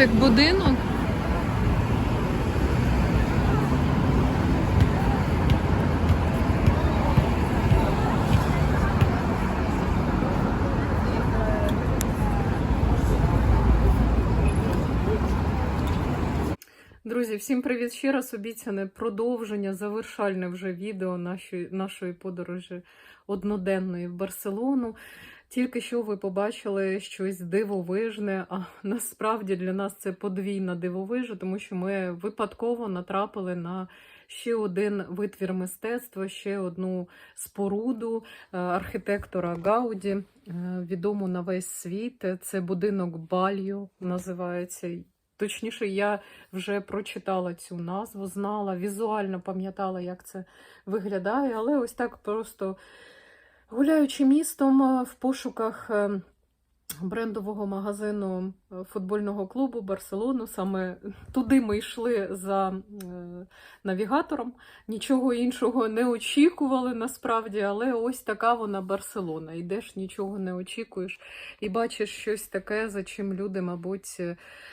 Тортик будинок. Друзі, всім привіт ще раз. Обіцяне продовження, завершальне вже відео нашої, нашої подорожі одноденної в Барселону. Тільки що ви побачили щось дивовижне, а насправді для нас це подвійна дивовижа, тому що ми випадково натрапили на ще один витвір мистецтва, ще одну споруду е, архітектора Гауді, е, відому на весь світ. Це будинок Бальо називається. Точніше, я вже прочитала цю назву, знала, візуально пам'ятала, як це виглядає, але ось так просто гуляючи містом е, в пошуках е, брендового магазину е, футбольного клубу Барселону, саме туди ми йшли за навігатором. Нічого іншого не очікували насправді, але ось така вона Барселона. Йдеш, нічого не очікуєш і бачиш щось таке, за чим люди, мабуть,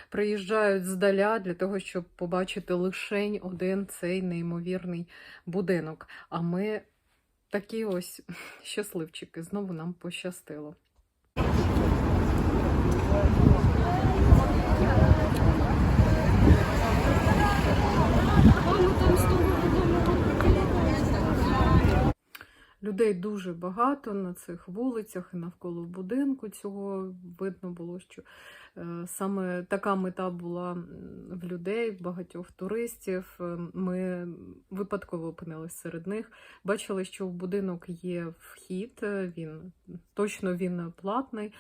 приїжджають здаля для того, щоб побачити лишень один цей неймовірний будинок. А ми такі ось щасливчики, знову нам пощастило. Людей дуже багато на цих вулицях і навколо будинку. Цього видно було, що е, саме така мета була в людей, багатьох туристів. Е, Ми випадково опинилися серед них. Бачили, що в будинок є вхід, е, він точно він платний.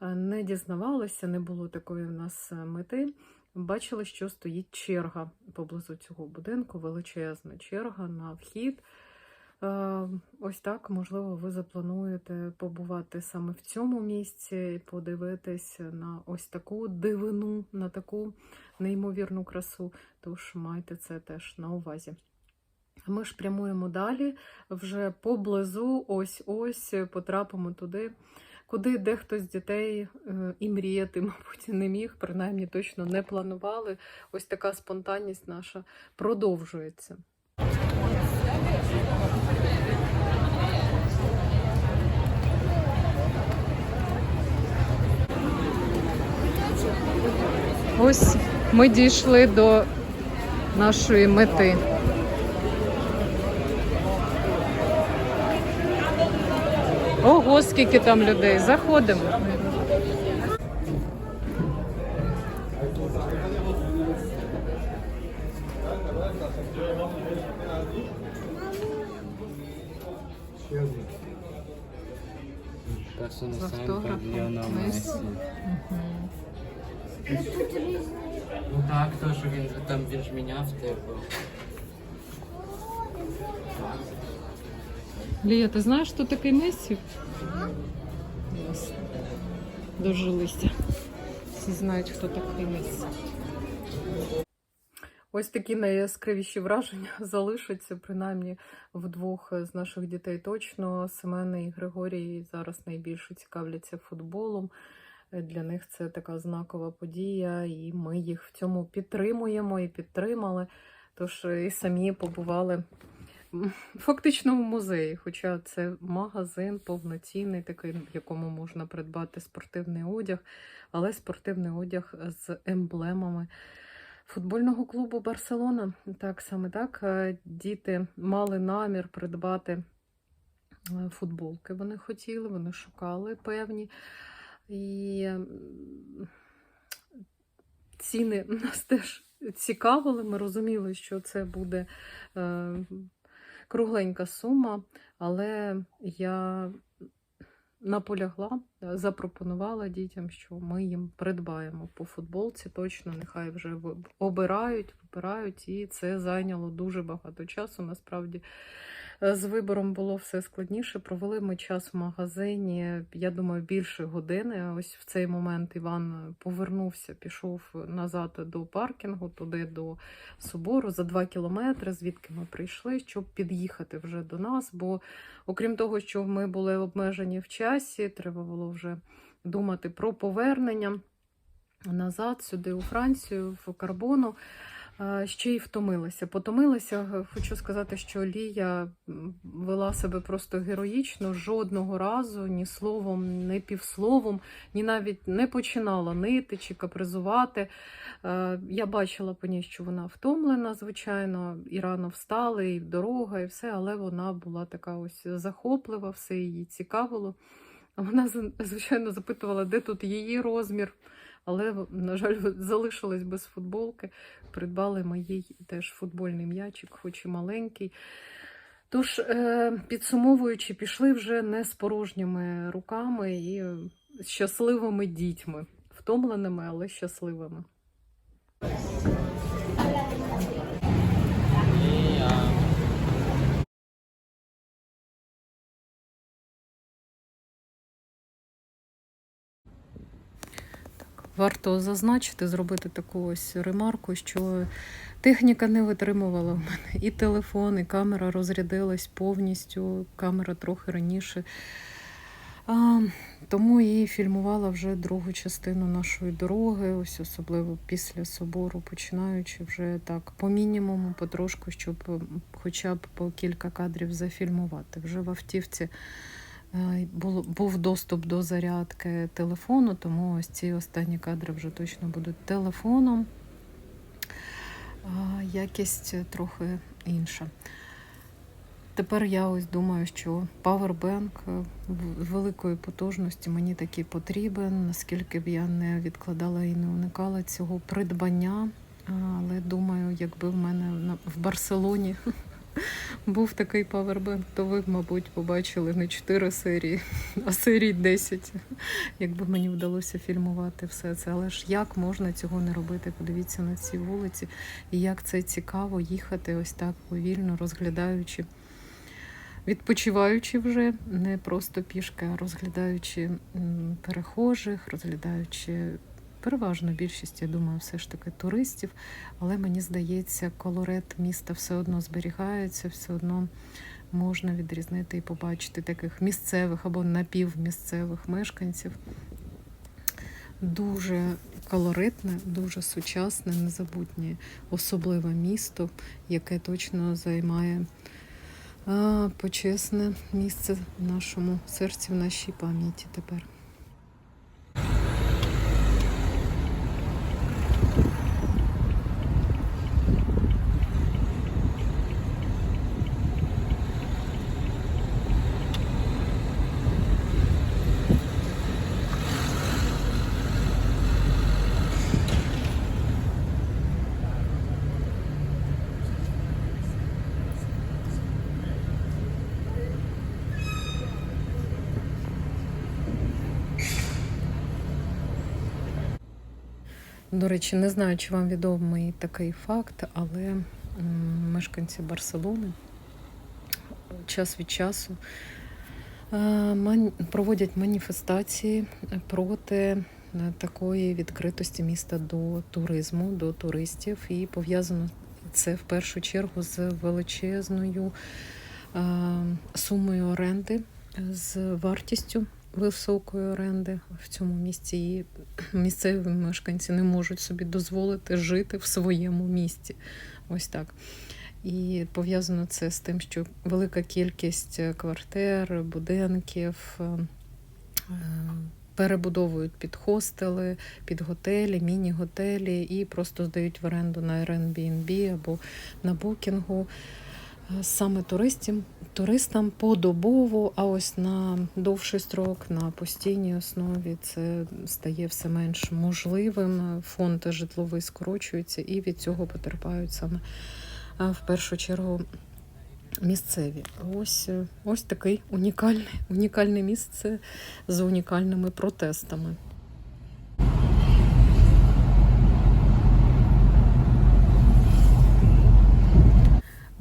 Не дізнавалися, не було такої в нас мети. Бачили, що стоїть черга поблизу цього будинку, величезна черга на вхід. Е, Ось так, можливо, ви заплануєте побувати саме в цьому місці і подивитись на ось таку дивину, на таку неймовірну красу. Тож майте це теж на увазі. Ми ж прямуємо далі, вже поблизу, ось-ось потрапимо туди, куди дехто з дітей е, і мріяти, мабуть, не міг, принаймні точно не планували. Ось така спонтанність наша продовжується. Ось ми дійшли до нашої мети. Ого, скільки там людей. Заходимо. З автографом. Ліонел Ну так, то що він там він ж міняв, типу. Лія, ти знаєш, хто такий Месі? Ясно. Дожилися. Всі знають, хто такий Месі. Ось такі найяскравіші враження залишаться, принаймні в двох з наших дітей точно. Семен і Григорій зараз найбільше цікавляться футболом. Для них це така знакова подія, і ми їх в цьому підтримуємо і підтримали. Тож і самі побували фактично в музеї, хоча це магазин повноцінний, такий, в якому можна придбати спортивний одяг, але спортивний одяг з емблемами футбольного клубу Барселона. Так саме так. е, Діти мали намір придбати е, футболки. Вони хотіли, вони шукали певні. І ціни нас теж цікавили. Ми розуміли, що це буде е, кругленька сума, але я наполягла, запропонувала дітям, що ми їм придбаємо по футболці. Точно, нехай вже обирають, вибирають, і це зайняло дуже багато часу. Насправді з вибором було все складніше. Провели ми час в магазині, я думаю, більше години. Ось в цей момент Іван повернувся, пішов назад до паркінгу, туди до собору за два кілометри, звідки ми прийшли, щоб під'їхати вже до нас. Бо, окрім того, що ми були обмежені в часі, треба було вже думати про повернення. назад, сюди, у Францію, в Карбону. Ще й втомилася. Потомилася, хочу сказати, що Лія вела себе просто героїчно, жодного разу ні словом, ні півсловом, ні навіть не починала нити чи капризувати. Я бачила по ній, що вона втомлена, звичайно, і рано встала, і дорога, і все, але вона була така ось захоплива, все її цікавило. Вона, звичайно, запитувала, де тут її розмір. Але, на жаль, залишилась без футболки. Придбали моїй теж футбольний м'ячик, хоч і маленький. Тож, е, підсумовуючи, пішли вже не з порожніми руками і щасливими дітьми. Втомленими, але щасливими. Варто зазначити, зробити таку ось ремарку, що техніка не витримувала в мене. І телефон, і камера розрядилась повністю, камера трохи раніше. А, тому і фільмувала вже другу частину нашої дороги, ось особливо після собору, починаючи вже так по мінімуму, потрошку, щоб хоча б по кілька кадрів зафільмувати. Вже в автівці був доступ до зарядки телефону, тому ось ці останні кадри вже точно будуть телефоном. Якість трохи інша. Тепер я ось думаю, що павербенк е, великої потужності мені такий потрібен, наскільки б я не відкладала і не уникала цього придбання. Але думаю, якби в мене в Барселоні був такий павербенк, то ви мабуть, побачили не 4 серії, а серій 10, якби мені вдалося фільмувати все це. Але ж як можна цього не робити? Подивіться на ці вулиці, і як це цікаво їхати ось так повільно, розглядаючи відпочиваючи вже не просто пішки, а розглядаючи перехожих, розглядаючи переважно більшість, я думаю, все ж таки туристів. Але мені здається, колорит міста все одно зберігається, все одно можна відрізнити і побачити таких місцевих або напівмісцевих мешканців. Дуже колоритне, дуже сучасне, незабутнє, особливе місто, яке точно займає почесне місце в нашому серці, в нашій пам'яті тепер. До речі, не знаю, чи вам відомий такий факт, але мешканці Барселони час від часу е, проводять маніфестації проти е, такої відкритості міста до туризму, до туристів, і пов'язано це в першу чергу з величезною е, сумою оренди, з вартістю високої оренди в цьому місці. І місцеві мешканці не можуть собі дозволити жити в своєму місті. Ось так. І пов'язано це з тим, що велика кількість квартир, будинків е, е, перебудовують під хостели, під готелі, міні-готелі і просто здають в оренду на Airbnb або на букінгу. Саме туристам, туристам подобово, а ось на довший строк, на постійній основі це стає все менш можливим. Фонд житловий скорочується, і від цього потерпають саме в першу чергу місцеві. Ось, е, ось такий унікальний, унікальне місце з унікальними протестами.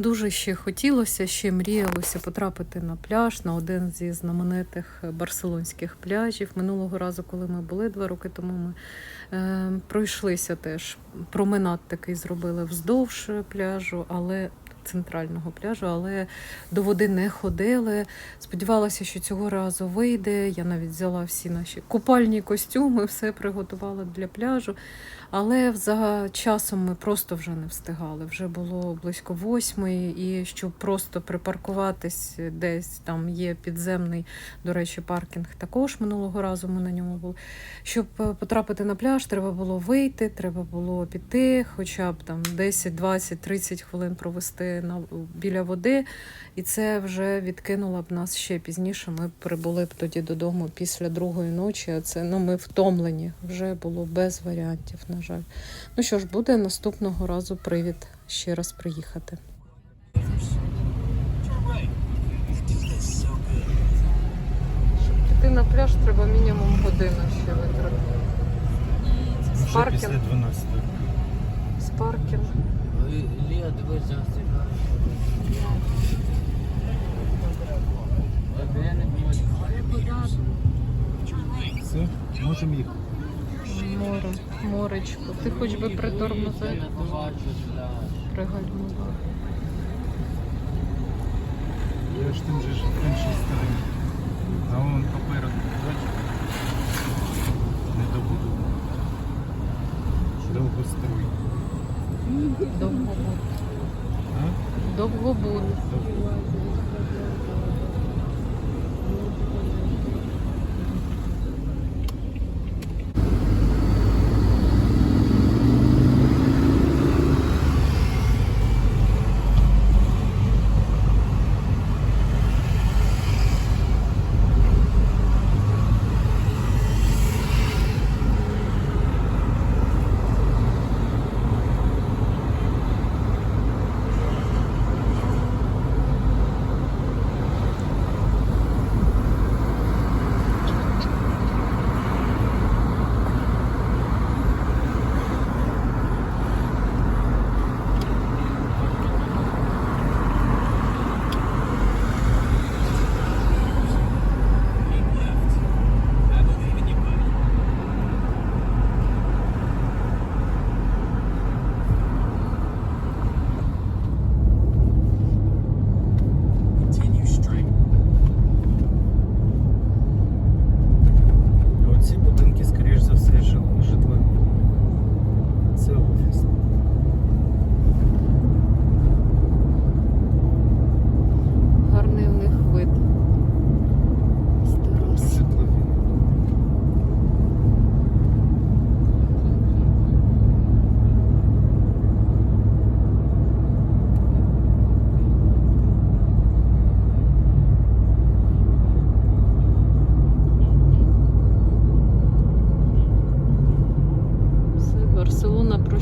Дуже ще хотілося, ще мріялося потрапити на пляж, на один зі знаменитих барселонських пляжів. Минулого разу, коли ми були два роки тому, ми е, пройшлися теж. Променад такий зробили вздовж пляжу, але центрального пляжу, але до води не ходили. Сподівалася, що цього разу вийде. Я навіть взяла всі наші купальні костюми, все приготувала для пляжу. Але за часом ми просто вже не встигали. Вже було близько восьмої, і щоб просто припаркуватись десь там є підземний, до речі, паркінг. Також минулого разу ми на ньому були. Щоб е, потрапити на пляж, треба було вийти, треба було піти, хоча б там 10, 20, 30 хвилин провести на біля води. І це вже відкинуло б нас ще пізніше. Ми прибули б тоді додому після другої ночі. А це ну ми втомлені. Вже було без варіантів, на жаль. Ну що ж, буде наступного разу привід ще раз приїхати. Щоб піти на пляж, треба мінімум годину ще витратити. Паркінг. після 12. З паркінг. Лія, дивись, Все, можемо їхати. Море, моречко. Ти хоч би притормозив, пригальмував. Я ж тим же ж в іншій. А вон попереду? Не добудовано. Довгострой. Довгобуд. А? Довгобуд. Довгобуд.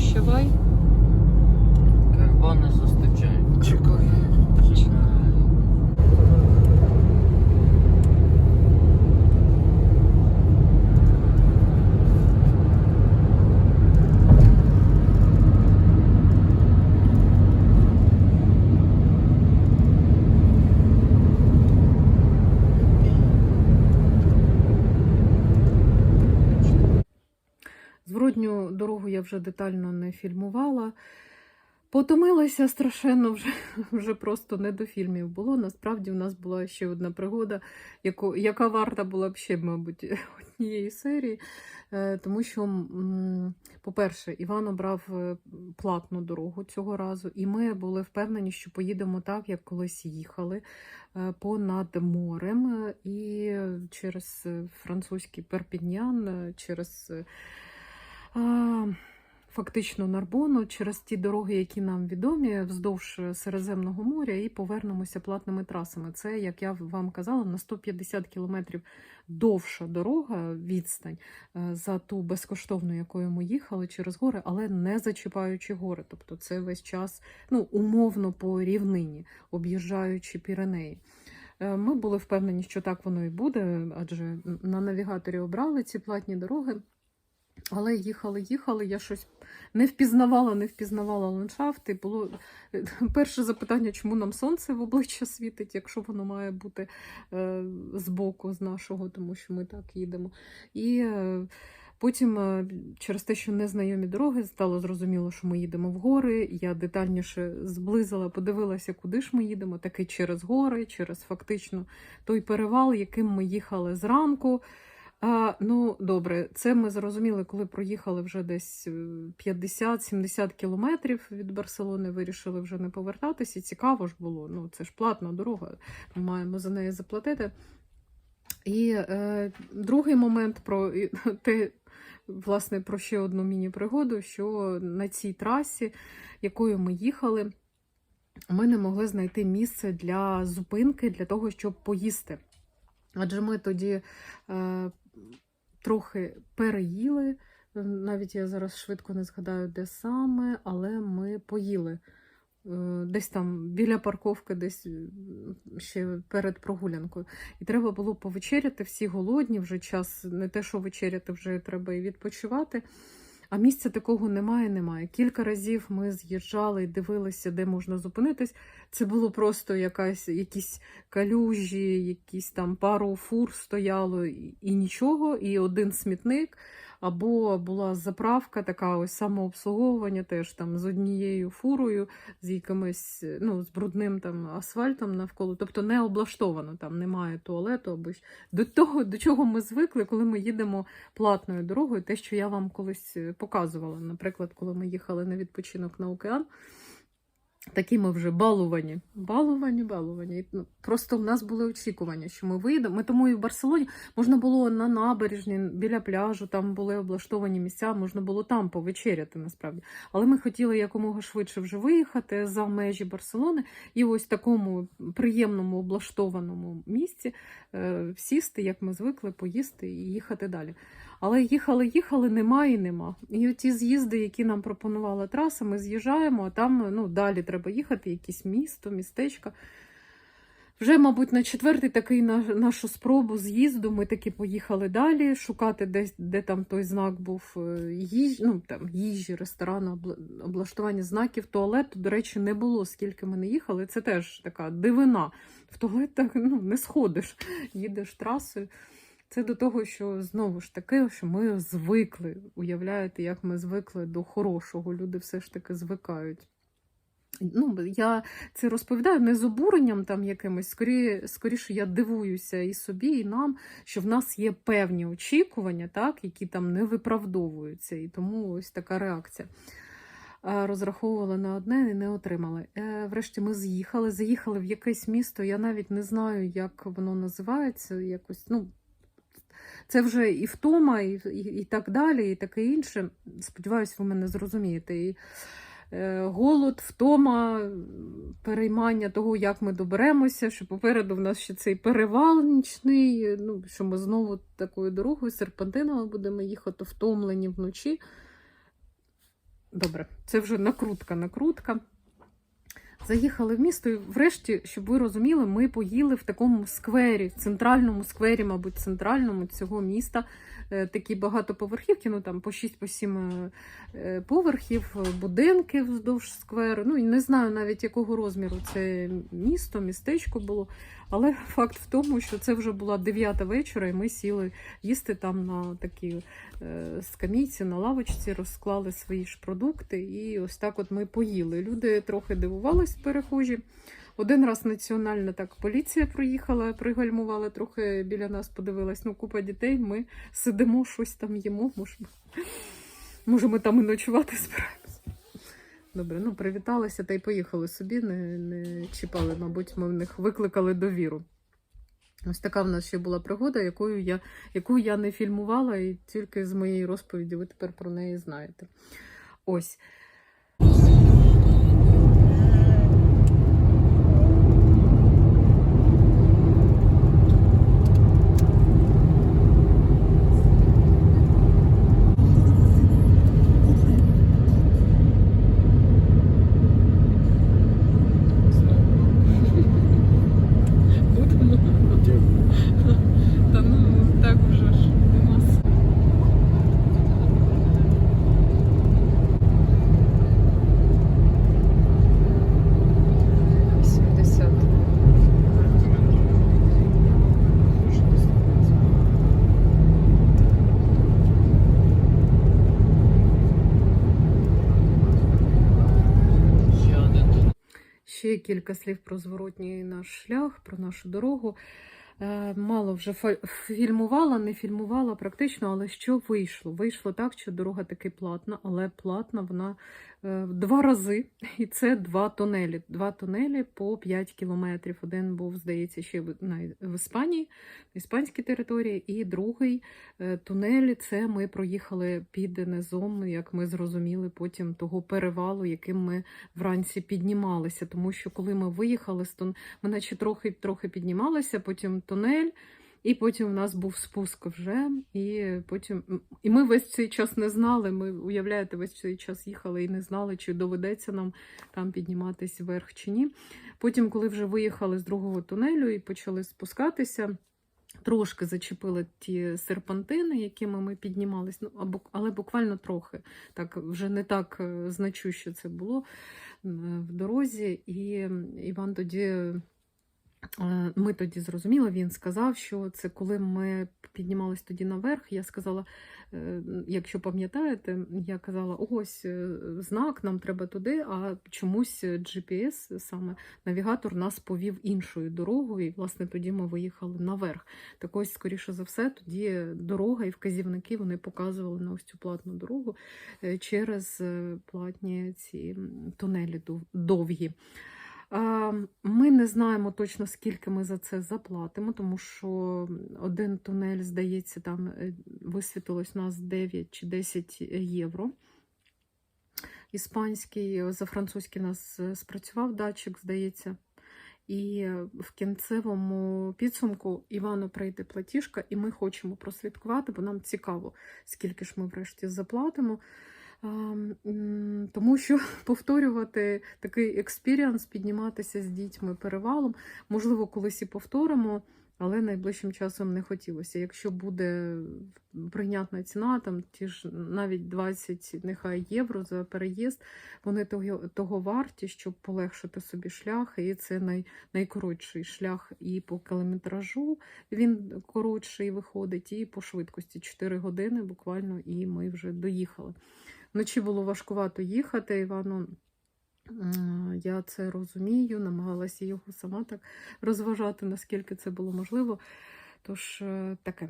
Прощавай. Вже детально не фільмувала. Потомилася страшенно, вже, вже просто не до фільмів було. Насправді, у нас була ще одна пригода, яку, яка варта була б ще, мабуть, однієї серії. Е, Тому що, по-перше, Іван обрав е, платну дорогу цього разу, і ми були впевнені, що поїдемо так, як колись їхали е, понад морем і через французький Перпіньян, е, через. Е, Фактично Нарбону через ті дороги, які нам відомі, вздовж Середземного моря, і повернемося платними трасами. Це, як я вам казала, на 150 кілометрів довша дорога, відстань е, за ту безкоштовну, якою ми їхали через гори, але не зачіпаючи гори. Тобто це весь час ну, умовно по рівнині, об'їжджаючи Піренеї. Е, Ми були впевнені, що так воно і буде, адже на навігаторі обрали ці платні дороги. Але їхали, їхали, я щось не впізнавала, не впізнавала ландшафти. Було е, перше запитання, чому нам сонце в обличчя світить, якщо воно має бути е, збоку з нашого, тому що ми так їдемо. І е, Потім, е, через те, що незнайомі дороги, стало зрозуміло, що ми їдемо в гори. Я детальніше зблизила, подивилася, куди ж ми їдемо. Таки через гори, через фактично той перевал, яким ми їхали зранку. А, ну, добре, це ми зрозуміли, коли проїхали вже десь е, 50-70 кілометрів від Барселони, вирішили вже не повертатися. Цікаво ж було. Ну, це ж платна дорога, ми маємо за неї заплатити. І е, другий момент про те, власне, про ще одну міні-пригоду, що на цій трасі, якою ми їхали, ми не могли знайти місце для зупинки, для того, щоб поїсти. Адже ми тоді е, трохи переїли. Навіть я зараз швидко не згадаю, де саме, але ми поїли. Е, Десь там біля парковки, десь е, ще перед прогулянкою. І треба було повечеряти, всі голодні, вже час не те, що вечеряти, вже треба і відпочивати. А місця такого немає, немає. Кілька разів ми з'їжджали і дивилися, де можна зупинитись. Це було просто якась, якісь калюжі, якісь там пару фур стояло і, і нічого, і один смітник. Або була заправка, така ось самообслуговування, теж там з однією фурою, з якимось ну, з брудним там асфальтом навколо. Тобто не облаштовано, там немає туалету або до того, до чого ми звикли, коли ми їдемо платною дорогою, те, що я вам колись е, показувала. Наприклад, коли ми їхали на відпочинок на океан. Такі ми вже балувані. Балувані, балувані. Ну, просто в нас були очікування, що ми вийдемо. Ми тому і в Барселоні можна було на набережні, біля пляжу, там були облаштовані місця, можна було там повечеряти насправді. Але ми хотіли якомога швидше вже виїхати за межі Барселони і ось в такому приємному облаштованому місці е, сісти, як ми звикли, поїсти і їхати далі. Але їхали, їхали, нема і нема. І ті з'їзди, які нам пропонувала траса, ми з'їжджаємо, а там ну, далі треба їхати, якесь місто, містечко. Вже, мабуть, на четвертий такий на, нашу спробу з'їзду ми таки поїхали далі, шукати, де, де там той знак був е, їжі, ну, там, їжі, ресторану, обла- облаштування знаків. Туалету, до речі, не було, скільки ми не їхали. Це теж така дивина. В туалет так ну, не сходиш, їдеш трасою. Це до того, що знову ж таки, що ми звикли. Уявляєте, як ми звикли до хорошого. Люди все ж таки звикають. Ну, я це розповідаю не з обуренням там якимось, скорі, скоріше я дивуюся і собі, і нам, що в нас є певні очікування, так, які там не виправдовуються. І тому ось така реакція. Е, Розраховували на одне і не отримали. Е, Врешті ми з'їхали, заїхали в якесь місто. Я навіть не знаю, як воно називається. Якось, ну, це вже і втома, і, і, і так далі, і таке інше. Сподіваюсь, ви мене зрозумієте. І, е, голод, втома, переймання того, як ми доберемося, що попереду в нас ще цей перевал нічний, ну, що ми знову такою дорогою серпантинами будемо їхати, втомлені вночі. Добре, це вже накрутка, накрутка. Заїхали в місто, і врешті, щоб ви розуміли, ми поїли в такому сквері, центральному сквері, мабуть, центральному цього міста. Е, Такі багатоповерхівки, ну там по 6-7 поверхів, е, будинки вздовж скверу. Ну і не знаю навіть якого розміру це місто, містечко було. Але факт в тому, що це вже була 9 вечора, і ми сіли їсти там на такій е, скамійці, на лавочці, розклали свої ж продукти, і ось так от ми поїли. Люди трохи дивувались перехожі. Один раз національна так поліція проїхала, пригальмувала, трохи біля нас подивилась. Ну, купа дітей. Ми сидимо, щось там їмо. Може, може там і ночувати збираємося. Добре, ну привіталися та й поїхали собі, не, не чіпали, мабуть, ми в них викликали довіру. Ось така в нас ще була пригода, якою я, яку я не фільмувала, і тільки з моєї розповіді ви тепер про неї знаєте. Ось. Та ну так вже ж у нас. ще кілька слів про зворотній наш шлях, про нашу дорогу. Е, Мало вже фільмувала, не фільмувала практично, але що вийшло? Вийшло так, що дорога таки платна, але платна вона два рази. І це два тунелі. Два тунелі по 5 кілометрів. Один був, здається, ще в, Іспанії, в іспанській території, і другий е, тунель це ми проїхали під низом, як ми зрозуміли потім того перевалу, яким ми вранці піднімалися. Тому що коли ми виїхали з тун... ми наче трохи трохи піднімалися, потім тунель. І потім у нас був спуск вже, і потім і ми весь цей час не знали. Ми уявляєте, весь цей час їхали і не знали, чи доведеться нам там підніматись вверх чи ні. Потім, коли вже виїхали з другого тунелю і почали спускатися, трошки зачепили ті серпантини, якими ми піднімались, ну або але буквально трохи. Так вже не так е, значуще це було е, в дорозі. І Іван тоді. Е, Ми тоді зрозуміли, він сказав, що це коли ми піднімались тоді наверх. Я сказала, е, якщо пам'ятаєте, я казала: ось е, знак, нам треба туди. А чомусь GPS, саме навігатор, нас повів іншою дорогою, і власне тоді ми виїхали наверх. Так ось, скоріше за все, тоді дорога і вказівники вони показували на ось цю платну дорогу через платні ці тунелі довгі. Ми не знаємо точно, скільки ми за це заплатимо, тому що один тунель, здається, там е, висвітилось у нас 9 чи 10 євро. Іспанський, за французький нас е, спрацював датчик, здається. І е, в кінцевому підсумку Івану прийде платіжка, і ми хочемо прослідкувати, бо нам цікаво, скільки ж ми врешті заплатимо. Тому що повторювати такий експіріанс, підніматися з дітьми перевалом, можливо, колись і повторимо, але найближчим часом не хотілося. Якщо буде прийнятна ціна, там ті ж навіть 20 нехай євро за переїзд, вони того, того варті, щоб полегшити собі шлях, і це най, найкоротший шлях і по кілометражу він коротший виходить, і по швидкості 4 години буквально, і ми вже доїхали. Вночі було важкувато їхати, Івану. Я це розумію, намагалася його сама так розважати, наскільки це було можливо. Тож е, таке.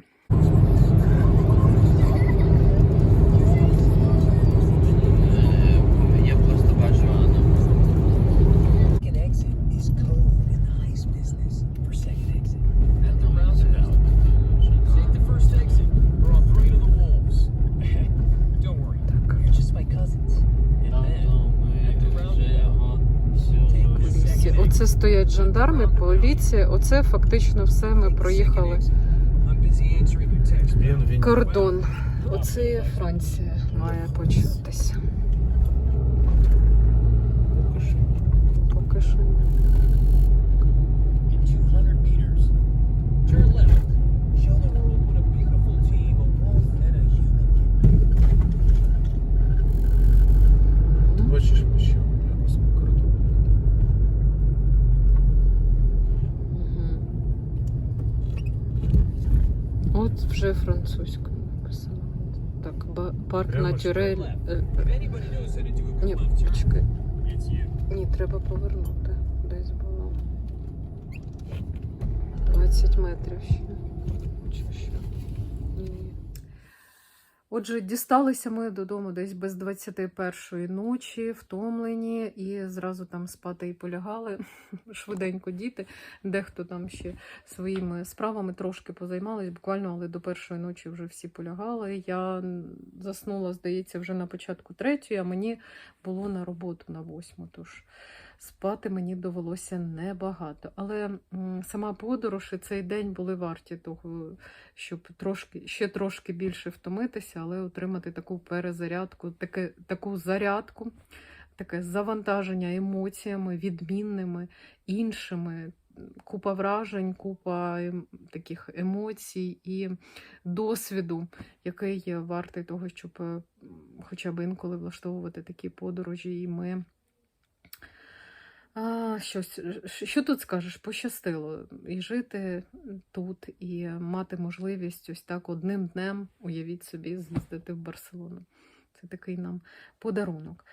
Оце стоять жандарми, поліція. Оце фактично все ми проїхали. Кордон. Оце Франція має початися. поки що. Поки що. Вже французькою написано. Так, ба- парк Прямо Натюрель. що? е, If е, anybody knows how to do a good Ні, left turn, почекай. it's you. Ні, треба повернути. Десь було. 20 метрів ще. Чи що? Отже, дісталися ми додому десь без 21-ї ночі, втомлені, і зразу там спати і полягали. Швиденько діти. Дехто там ще своїми справами трошки позаймались, буквально, але до першої ночі вже всі полягали. Я заснула, здається, вже на початку третьої, а мені було на роботу на восьму. Тож спати мені довелося небагато. Але сама подорож і цей день були варті того, щоб трошки, ще трошки більше втомитися, але отримати таку перезарядку, таке, таку зарядку, таке завантаження емоціями, відмінними, іншими. Купа вражень, купа ем, таких емоцій і досвіду, який є вартий того, щоб е, хоча б інколи влаштовувати такі подорожі. І ми а, щось, що тут скажеш? Пощастило і жити тут, і мати можливість ось так одним днем, уявіть собі, з'їздити в Барселону. Це такий нам подарунок.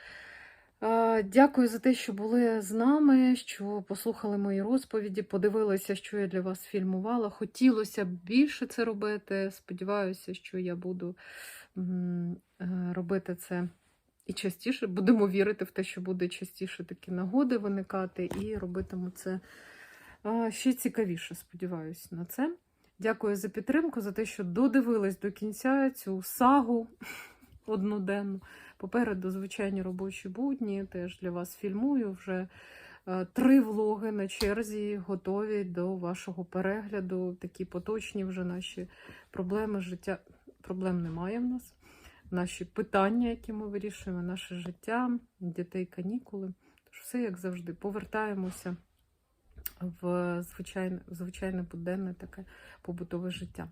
Дякую за те, що були з нами, що послухали мої розповіді, подивилися, що я для вас фільмувала. Хотілося б більше це робити. Сподіваюся, що я буду е, робити це і частіше. Будемо вірити в те, що буде частіше такі нагоди виникати, і робитиму це ще цікавіше. Сподіваюся на це. Дякую за підтримку, за те, що додивились до кінця цю сагу одноденну. Попереду звичайні робочі будні. Теж для вас фільмую вже три влоги на черзі, готові до вашого перегляду. Такі поточні вже наші проблеми життя. Проблем немає в нас. Наші питання, які ми вирішуємо, наше життя, дітей, канікули. Тож все як завжди. Повертаємося в звичайне, звичайне буденне таке побутове життя.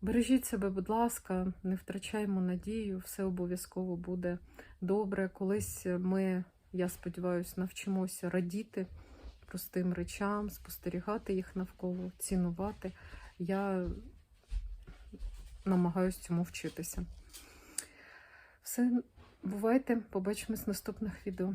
Бережіть себе, будь ласка, не втрачаймо надію, все обов'язково буде добре. Колись ми, я сподіваюся, навчимося радіти простим речам, спостерігати їх навколо, цінувати. Я намагаюся цьому вчитися. Все, бувайте, побачимось в наступних відео.